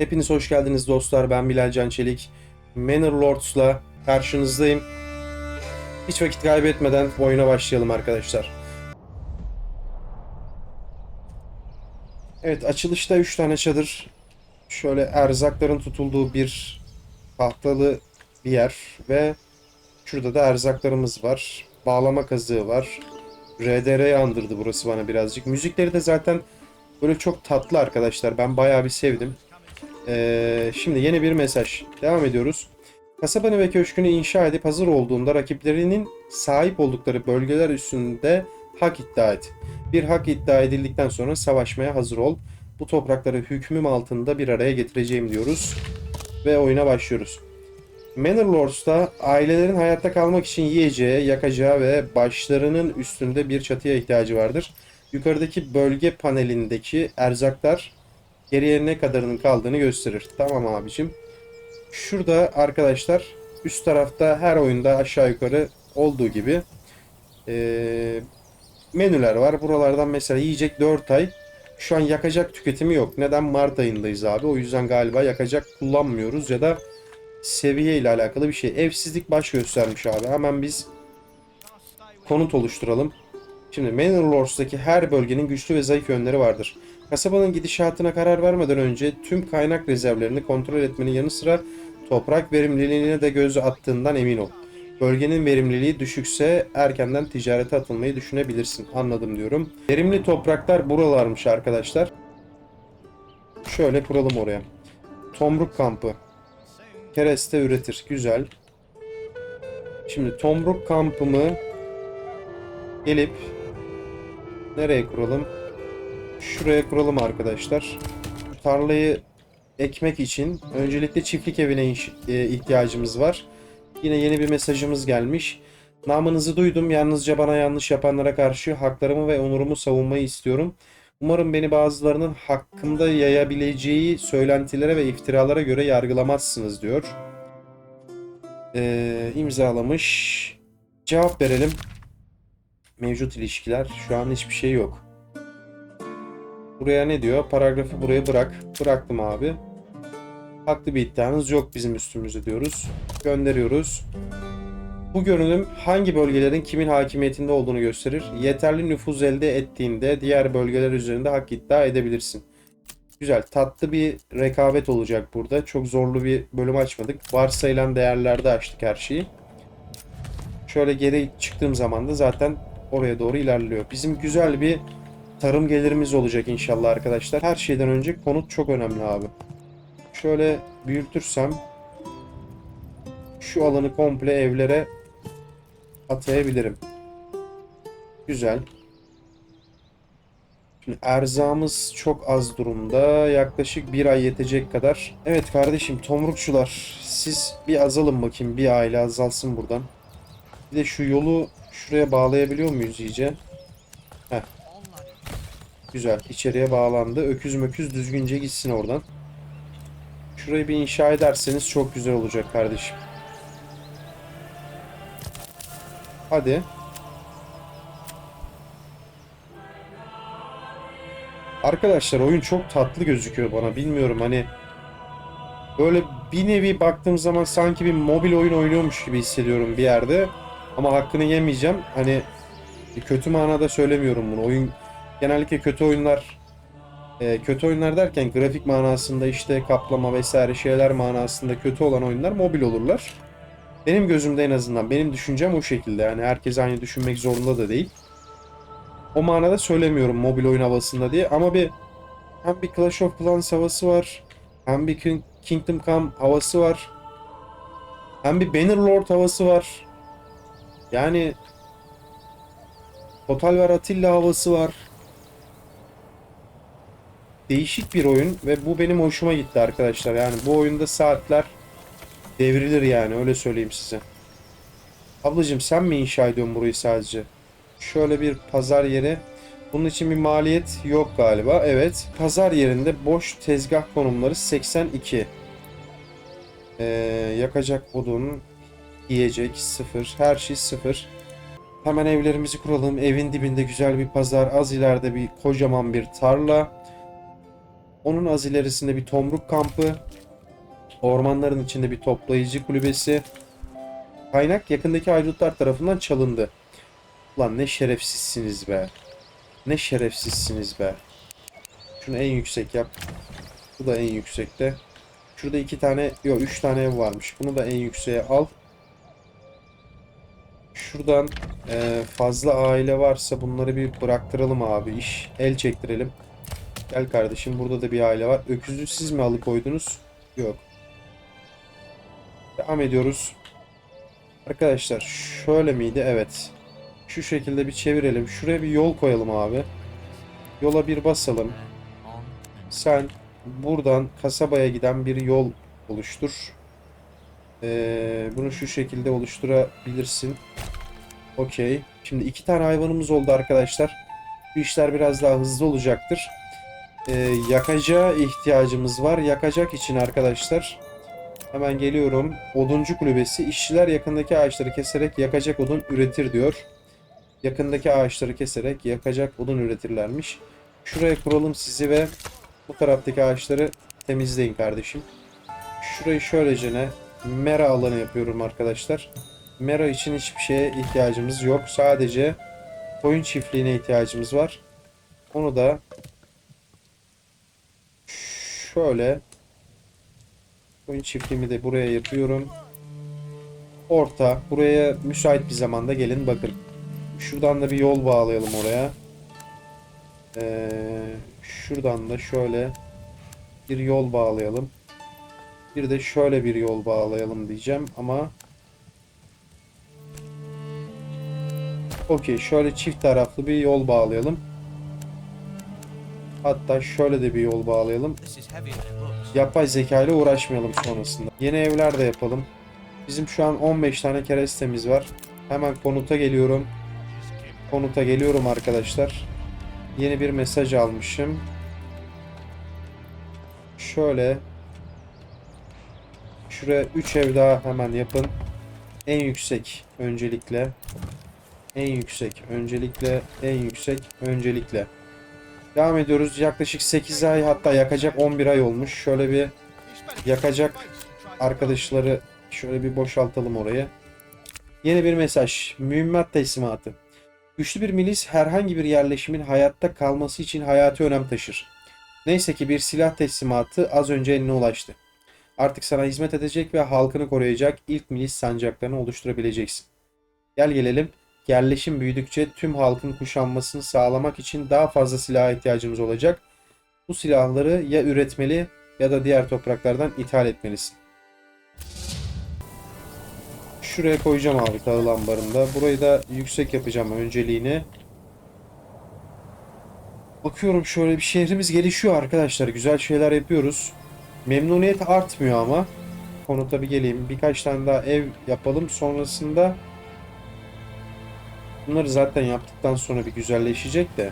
Hepiniz hoş geldiniz dostlar. Ben Bilal Can Çelik. Manor Lords'la karşınızdayım. Hiç vakit kaybetmeden oyuna başlayalım arkadaşlar. Evet açılışta 3 tane çadır. Şöyle erzakların tutulduğu bir tahtalı bir yer ve şurada da erzaklarımız var. Bağlama kazığı var. RDR andırdı burası bana birazcık. Müzikleri de zaten böyle çok tatlı arkadaşlar. Ben bayağı bir sevdim. Ee, şimdi yeni bir mesaj. Devam ediyoruz. Kasabanı ve köşkünü inşa edip hazır olduğunda rakiplerinin sahip oldukları bölgeler üstünde hak iddia et. Bir hak iddia edildikten sonra savaşmaya hazır ol. Bu toprakları hükmüm altında bir araya getireceğim diyoruz. Ve oyuna başlıyoruz. Manor Lords'ta ailelerin hayatta kalmak için yiyeceği, yakacağı ve başlarının üstünde bir çatıya ihtiyacı vardır. Yukarıdaki bölge panelindeki erzaklar geriye ne kadarının kaldığını gösterir. Tamam abicim. Şurada arkadaşlar üst tarafta her oyunda aşağı yukarı olduğu gibi eee, menüler var. Buralardan mesela yiyecek 4 ay. Şu an yakacak tüketimi yok. Neden? Mart ayındayız abi. O yüzden galiba yakacak kullanmıyoruz ya da seviye ile alakalı bir şey. Evsizlik baş göstermiş abi. Hemen biz konut oluşturalım. Şimdi Manor Lords'taki her bölgenin güçlü ve zayıf yönleri vardır. Kasabanın gidişatına karar vermeden önce tüm kaynak rezervlerini kontrol etmenin yanı sıra toprak verimliliğine de göz attığından emin ol. Bölgenin verimliliği düşükse erkenden ticarete atılmayı düşünebilirsin. Anladım diyorum. Verimli topraklar buralarmış arkadaşlar. Şöyle kuralım oraya. Tomruk kampı. Kereste üretir. Güzel. Şimdi tomruk kampımı gelip nereye kuralım? Şuraya kuralım arkadaşlar. Tarlayı ekmek için öncelikle çiftlik evine e, ihtiyacımız var. Yine yeni bir mesajımız gelmiş. Namınızı duydum. Yalnızca bana yanlış yapanlara karşı haklarımı ve onurumu savunmayı istiyorum. Umarım beni bazılarının hakkımda yayabileceği söylentilere ve iftiralara göre yargılamazsınız diyor. Ee, imzalamış. Cevap verelim. Mevcut ilişkiler. Şu an hiçbir şey yok. Buraya ne diyor? Paragrafı buraya bırak. Bıraktım abi. Haklı bir iddianız yok bizim üstümüzde diyoruz. Gönderiyoruz. Bu görünüm hangi bölgelerin kimin hakimiyetinde olduğunu gösterir. Yeterli nüfuz elde ettiğinde diğer bölgeler üzerinde hak iddia edebilirsin. Güzel. Tatlı bir rekabet olacak burada. Çok zorlu bir bölüm açmadık. Varsayılan değerlerde açtık her şeyi. Şöyle geri çıktığım zaman da zaten oraya doğru ilerliyor. Bizim güzel bir tarım gelirimiz olacak inşallah arkadaşlar. Her şeyden önce konut çok önemli abi. Şöyle büyütürsem şu alanı komple evlere atayabilirim. Güzel. Şimdi erzağımız çok az durumda. Yaklaşık bir ay yetecek kadar. Evet kardeşim tomrukçular siz bir azalın bakayım. Bir aile azalsın buradan. Bir de şu yolu şuraya bağlayabiliyor muyuz iyice? Heh. Güzel. içeriye bağlandı. Öküz möküz düzgünce gitsin oradan. Şurayı bir inşa ederseniz çok güzel olacak kardeşim. Hadi. Arkadaşlar oyun çok tatlı gözüküyor bana. Bilmiyorum hani böyle bir nevi baktığım zaman sanki bir mobil oyun oynuyormuş gibi hissediyorum bir yerde. Ama hakkını yemeyeceğim. Hani kötü manada söylemiyorum bunu. Oyun genellikle kötü oyunlar e, kötü oyunlar derken grafik manasında işte kaplama vesaire şeyler manasında kötü olan oyunlar mobil olurlar. Benim gözümde en azından benim düşüncem o şekilde. Yani herkes aynı düşünmek zorunda da değil. O manada söylemiyorum mobil oyun havasında diye ama bir hem bir Clash of Clans havası var. Hem bir King- Kingdom Come havası var. Hem bir Bannerlord havası var. Yani Total War Attila havası var. Değişik bir oyun ve bu benim hoşuma gitti arkadaşlar. Yani bu oyunda saatler devrilir yani öyle söyleyeyim size. Ablacığım sen mi inşa ediyorsun burayı sadece? Şöyle bir pazar yeri. Bunun için bir maliyet yok galiba. Evet. Pazar yerinde boş tezgah konumları 82. Ee, yakacak odun, yiyecek sıfır. Her şey sıfır. Hemen evlerimizi kuralım. Evin dibinde güzel bir pazar. Az ileride bir kocaman bir tarla. Onun az ilerisinde bir tomruk kampı. Ormanların içinde bir toplayıcı kulübesi. Kaynak yakındaki haydutlar tarafından çalındı. Ulan ne şerefsizsiniz be. Ne şerefsizsiniz be. Şunu en yüksek yap. Bu da en yüksekte. Şurada iki tane, yok üç tane ev varmış. Bunu da en yükseğe al. Şuradan e, fazla aile varsa bunları bir bıraktıralım abi. İş el çektirelim. Gel kardeşim burada da bir aile var. Öküzü siz mi alıkoydunuz? Yok. Devam ediyoruz. Arkadaşlar şöyle miydi? Evet. Şu şekilde bir çevirelim. Şuraya bir yol koyalım abi. Yola bir basalım. Sen buradan kasabaya giden bir yol oluştur. Ee, bunu şu şekilde oluşturabilirsin. Okey. Şimdi iki tane hayvanımız oldu arkadaşlar. Bu işler biraz daha hızlı olacaktır. Ee, yakacağa ihtiyacımız var. Yakacak için arkadaşlar hemen geliyorum. Oduncu kulübesi. İşçiler yakındaki ağaçları keserek yakacak odun üretir diyor. Yakındaki ağaçları keserek yakacak odun üretirlermiş. Şuraya kuralım sizi ve bu taraftaki ağaçları temizleyin kardeşim. Şurayı şöylece ne mera alanı yapıyorum arkadaşlar. Mera için hiçbir şeye ihtiyacımız yok. Sadece koyun çiftliğine ihtiyacımız var. Onu da şöyle koyun çiftliğimi de buraya yapıyorum. Orta. Buraya müsait bir zamanda gelin bakın. Şuradan da bir yol bağlayalım oraya. Ee, şuradan da şöyle bir yol bağlayalım. Bir de şöyle bir yol bağlayalım diyeceğim ama Okey şöyle çift taraflı bir yol bağlayalım. Hatta şöyle de bir yol bağlayalım. Yapay zeka ile uğraşmayalım sonrasında. Yeni evler de yapalım. Bizim şu an 15 tane kerestemiz var. Hemen konuta geliyorum. Konuta geliyorum arkadaşlar. Yeni bir mesaj almışım. Şöyle. Şuraya 3 ev daha hemen yapın. En yüksek öncelikle. En yüksek öncelikle. En yüksek öncelikle. Devam ediyoruz. Yaklaşık 8 ay hatta yakacak 11 ay olmuş. Şöyle bir yakacak arkadaşları şöyle bir boşaltalım oraya. Yeni bir mesaj. Mühimmat teslimatı. Güçlü bir milis herhangi bir yerleşimin hayatta kalması için hayati önem taşır. Neyse ki bir silah teslimatı az önce eline ulaştı. Artık sana hizmet edecek ve halkını koruyacak ilk milis sancaklarını oluşturabileceksin. Gel gelelim. Yerleşim büyüdükçe tüm halkın kuşanmasını sağlamak için daha fazla silaha ihtiyacımız olacak. Bu silahları ya üretmeli ya da diğer topraklardan ithal etmelisin. Şuraya koyacağım abi tahıl ambarında. Burayı da yüksek yapacağım önceliğini. Bakıyorum şöyle bir şehrimiz gelişiyor arkadaşlar. Güzel şeyler yapıyoruz. Memnuniyet artmıyor ama. Konuta bir geleyim. Birkaç tane daha ev yapalım. Sonrasında bunları zaten yaptıktan sonra bir güzelleşecek de.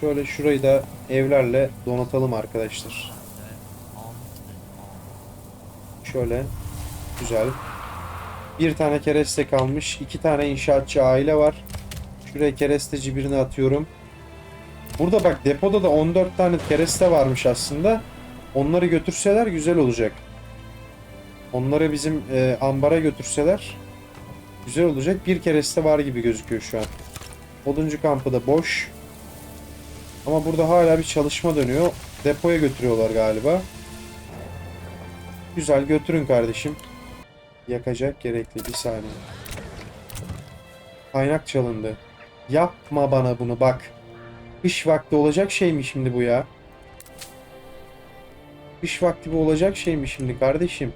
Şöyle şurayı da evlerle donatalım arkadaşlar. Şöyle. Güzel. Bir tane kereste kalmış. iki tane inşaatçı aile var. Şuraya keresteci birini atıyorum. Burada bak depoda da 14 tane kereste varmış aslında. Onları götürseler güzel olacak. Onları bizim e, ambara götürseler güzel olacak. Bir kereste var gibi gözüküyor şu an. Oduncu kampı da boş. Ama burada hala bir çalışma dönüyor. Depoya götürüyorlar galiba. Güzel götürün kardeşim. Yakacak gerekli bir saniye. Kaynak çalındı. Yapma bana bunu bak. Kış vakti olacak şey mi şimdi bu ya? Kış vakti bu olacak şey mi şimdi kardeşim?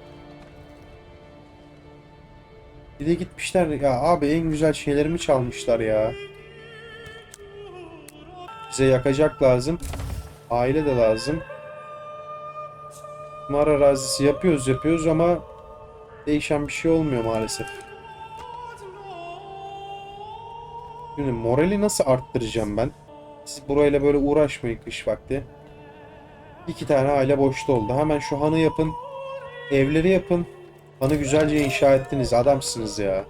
Bir de gitmişler ya abi en güzel şeylerimi çalmışlar ya. Bize yakacak lazım. Aile de lazım. Mar arazisi yapıyoruz yapıyoruz ama değişen bir şey olmuyor maalesef. Şimdi morali nasıl arttıracağım ben? Siz burayla böyle uğraşmayın kış vakti. İki tane aile boşta oldu. Hemen şu hanı yapın. Evleri yapın. Hanı güzelce inşa ettiniz. Adamsınız ya.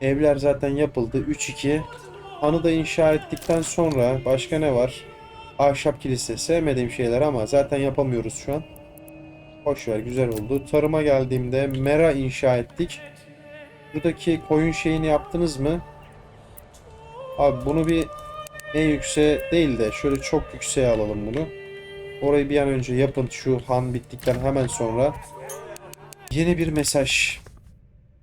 Evler zaten yapıldı. 3-2. Hanı da inşa ettikten sonra başka ne var? Ahşap kilise sevmediğim şeyler ama zaten yapamıyoruz şu an. Boş ver güzel oldu. Tarıma geldiğimde mera inşa ettik. Buradaki koyun şeyini yaptınız mı? Abi bunu bir en yükseğe değil de şöyle çok yükseğe alalım bunu. Orayı bir an önce yapın şu han bittikten hemen sonra. Yeni bir mesaj.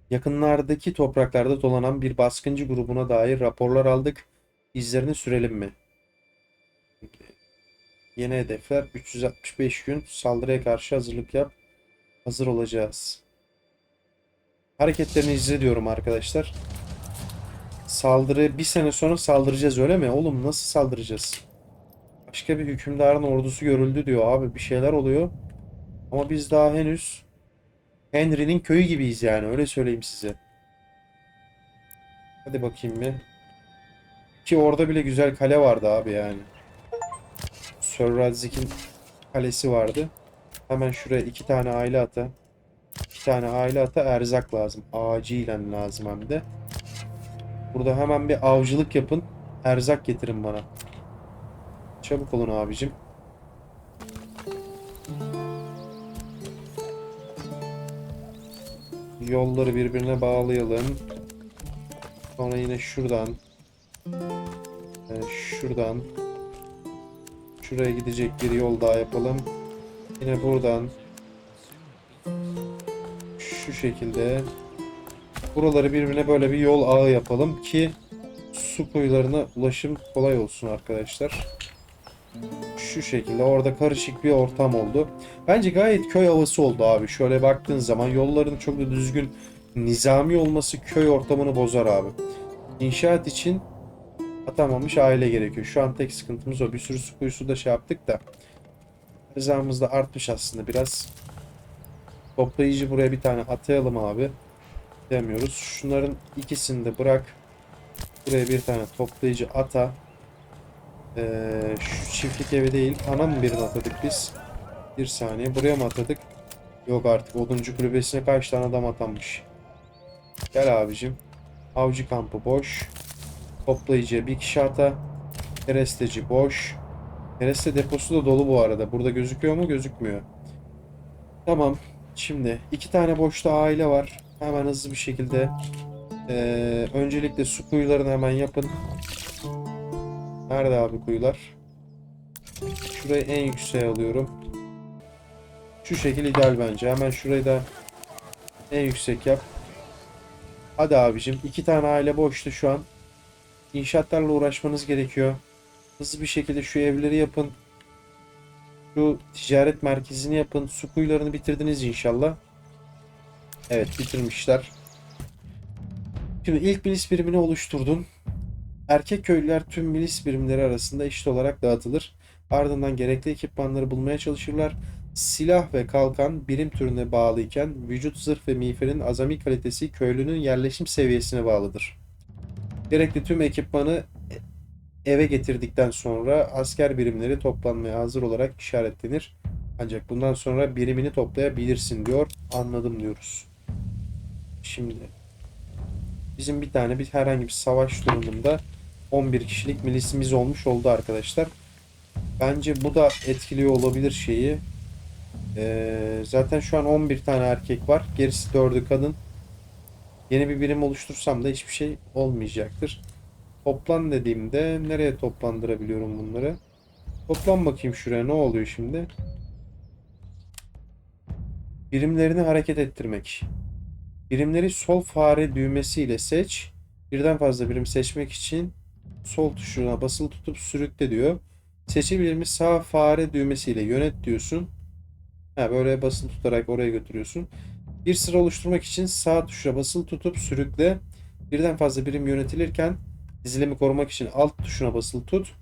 Yakınlardaki topraklarda dolanan bir baskıncı grubuna dair raporlar aldık. İzlerini sürelim mi? Yeni hedefler 365 gün saldırıya karşı hazırlık yap. Hazır olacağız. Hareketlerini izle diyorum arkadaşlar. Saldırı bir sene sonra saldıracağız öyle mi? Oğlum nasıl saldıracağız? Başka bir hükümdarın ordusu görüldü diyor abi. Bir şeyler oluyor. Ama biz daha henüz Henry'nin köyü gibiyiz yani öyle söyleyeyim size. Hadi bakayım bir. Ki orada bile güzel kale vardı abi yani. Sir Radzik'in kalesi vardı. Hemen şuraya iki tane aile ata. İki tane aile ata erzak lazım. Acilen lazım hem de. Burada hemen bir avcılık yapın. Erzak getirin bana. Çabuk olun abicim. Yolları birbirine bağlayalım. Sonra yine şuradan. e, şuradan. Şuraya gidecek bir yol daha yapalım. Yine buradan. Şu şekilde. Buraları birbirine böyle bir yol ağı yapalım ki su kuyularına ulaşım kolay olsun arkadaşlar. Şu şekilde orada karışık bir ortam oldu. Bence gayet köy havası oldu abi. Şöyle baktığın zaman yolların çok da düzgün nizami olması köy ortamını bozar abi. İnşaat için atamamış aile gerekiyor. Şu an tek sıkıntımız o. Bir sürü su kuyusu da şey yaptık da. Rızamız da artmış aslında biraz. Toplayıcı buraya bir tane atayalım abi. Demiyoruz. Şunların ikisini de bırak. Buraya bir tane toplayıcı ata. Ee, şu çiftlik evi değil. Ana mı birini atadık biz? Bir saniye. Buraya mı atadık? Yok artık. Oduncu kulübesine kaç tane adam atanmış. Gel abicim. Avcı kampı boş. Toplayıcıya bir kişi ata. Keresteci boş. Kereste deposu da dolu bu arada. Burada gözüküyor mu? Gözükmüyor. Tamam. Şimdi iki tane boşta aile var. Hemen hızlı bir şekilde ee, öncelikle su kuyularını hemen yapın. Nerede abi kuyular? Şurayı en yükseğe alıyorum. Şu şekil ideal bence. Hemen şurayı da en yüksek yap. Hadi abicim. iki tane aile boştu şu an. İnşaatlarla uğraşmanız gerekiyor. Hızlı bir şekilde şu evleri yapın. Şu ticaret merkezini yapın. Su kuyularını bitirdiniz inşallah. Evet bitirmişler. Şimdi ilk milis birimini oluşturdun. Erkek köylüler tüm milis birimleri arasında eşit olarak dağıtılır. Ardından gerekli ekipmanları bulmaya çalışırlar. Silah ve kalkan birim türüne bağlı iken vücut zırh ve miğferin azami kalitesi köylünün yerleşim seviyesine bağlıdır. Gerekli tüm ekipmanı eve getirdikten sonra asker birimleri toplanmaya hazır olarak işaretlenir. Ancak bundan sonra birimini toplayabilirsin diyor. Anladım diyoruz. Şimdi bizim bir tane bir herhangi bir savaş durumunda 11 kişilik milisimiz olmuş oldu arkadaşlar. Bence bu da etkiliyor olabilir şeyi. Ee, zaten şu an 11 tane erkek var. Gerisi 4'ü kadın. Yeni bir birim oluştursam da hiçbir şey olmayacaktır. Toplan dediğimde nereye toplandırabiliyorum bunları? Toplan bakayım şuraya ne oluyor şimdi? Birimlerini hareket ettirmek. Birimleri sol fare düğmesiyle seç. Birden fazla birim seçmek için sol tuşuna basılı tutup sürükle diyor. Seçil birimi sağ fare düğmesiyle yönet diyorsun. Ha, böyle basılı tutarak oraya götürüyorsun. Bir sıra oluşturmak için sağ tuşa basılı tutup sürükle. Birden fazla birim yönetilirken dizilimi korumak için alt tuşuna basılı tut.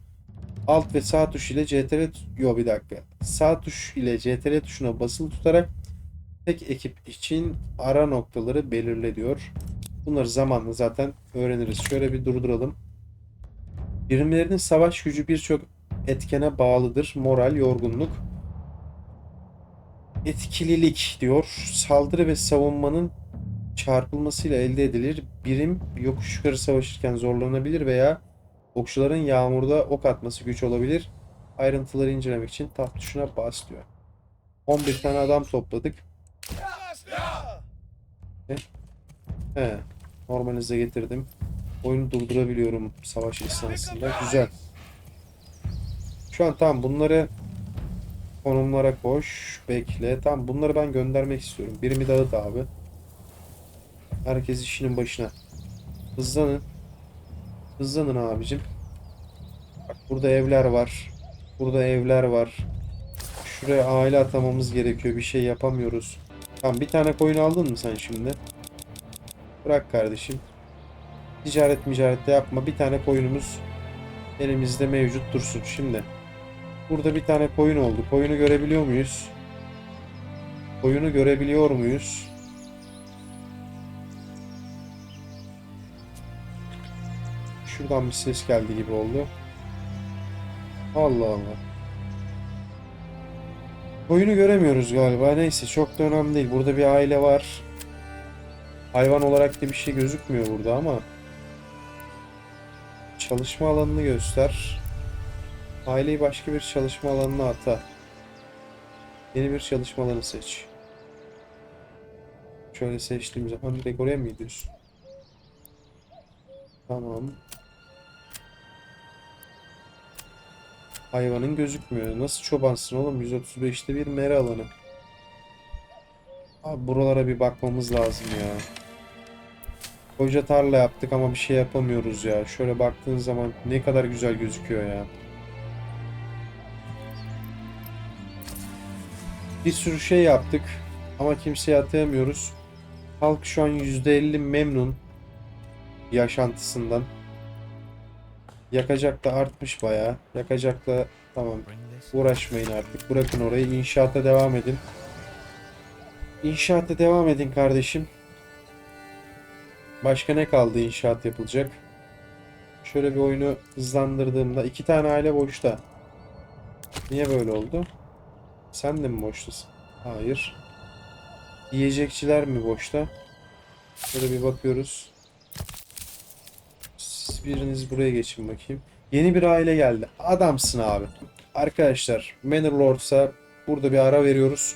Alt ve sağ tuş ile CTRL yo bir dakika. Sağ tuş ile CTRL tuşuna basılı tutarak tek ekip için ara noktaları belirle diyor. Bunları zamanla zaten öğreniriz. Şöyle bir durduralım. Birimlerinin savaş gücü birçok etkene bağlıdır. Moral, yorgunluk. Etkililik diyor. Saldırı ve savunmanın çarpılmasıyla elde edilir. Birim yokuş yukarı savaşırken zorlanabilir veya okçuların yağmurda ok atması güç olabilir. ayrıntıları incelemek için taht tuşuna bas diyor. 11 tane adam topladık. He. Normalize getirdim. Oyunu durdurabiliyorum savaş esnasında. Güzel. Şu an tamam bunları konumlara koş. Bekle. Tamam bunları ben göndermek istiyorum. Birimi dağıt abi. Herkes işinin başına. Hızlanın. Hızlanın abicim. Bak burada evler var. Burada evler var. Şuraya aile atamamız gerekiyor. Bir şey yapamıyoruz. Tamam bir tane koyun aldın mı sen şimdi? Bırak kardeşim. Ticaret de yapma. Bir tane koyunumuz elimizde mevcut dursun. Şimdi burada bir tane koyun oldu. Koyunu görebiliyor muyuz? Koyunu görebiliyor muyuz? Şuradan bir ses geldi gibi oldu. Allah Allah. Koyunu göremiyoruz galiba. Neyse çok da önemli değil. Burada bir aile var. Hayvan olarak da bir şey gözükmüyor burada ama. Çalışma alanını göster. Aileyi başka bir çalışma alanına ata. Yeni bir çalışma alanı seç. Şöyle seçtiğim zaman direkt oraya mı gidiyorsun? Tamam. Hayvanın gözükmüyor. Nasıl çobansın oğlum? 135'te bir mera alanı. Abi buralara bir bakmamız lazım ya. Koca tarla yaptık ama bir şey yapamıyoruz ya. Şöyle baktığın zaman ne kadar güzel gözüküyor ya. Bir sürü şey yaptık ama kimseye atayamıyoruz. Halk şu an %50 memnun yaşantısından. Yakacak da artmış bayağı. Yakacak da tamam uğraşmayın artık. Bırakın orayı. İnşaata devam edin. İnşaata devam edin kardeşim. Başka ne kaldı inşaat yapılacak? Şöyle bir oyunu hızlandırdığımda iki tane aile boşta. Niye böyle oldu? Sen de mi boştasın? Hayır. Yiyecekçiler mi boşta? Şöyle bir bakıyoruz. Biriniz buraya geçin bakayım. Yeni bir aile geldi. Adamsın abi. Arkadaşlar Manor Lords'a burada bir ara veriyoruz.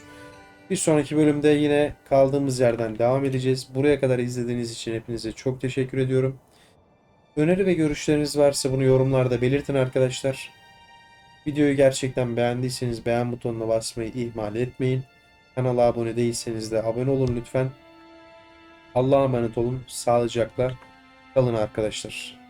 Bir sonraki bölümde yine kaldığımız yerden devam edeceğiz. Buraya kadar izlediğiniz için hepinize çok teşekkür ediyorum. Öneri ve görüşleriniz varsa bunu yorumlarda belirtin arkadaşlar. Videoyu gerçekten beğendiyseniz beğen butonuna basmayı ihmal etmeyin. Kanala abone değilseniz de abone olun lütfen. Allah'a emanet olun. Sağlıcakla kalın arkadaşlar.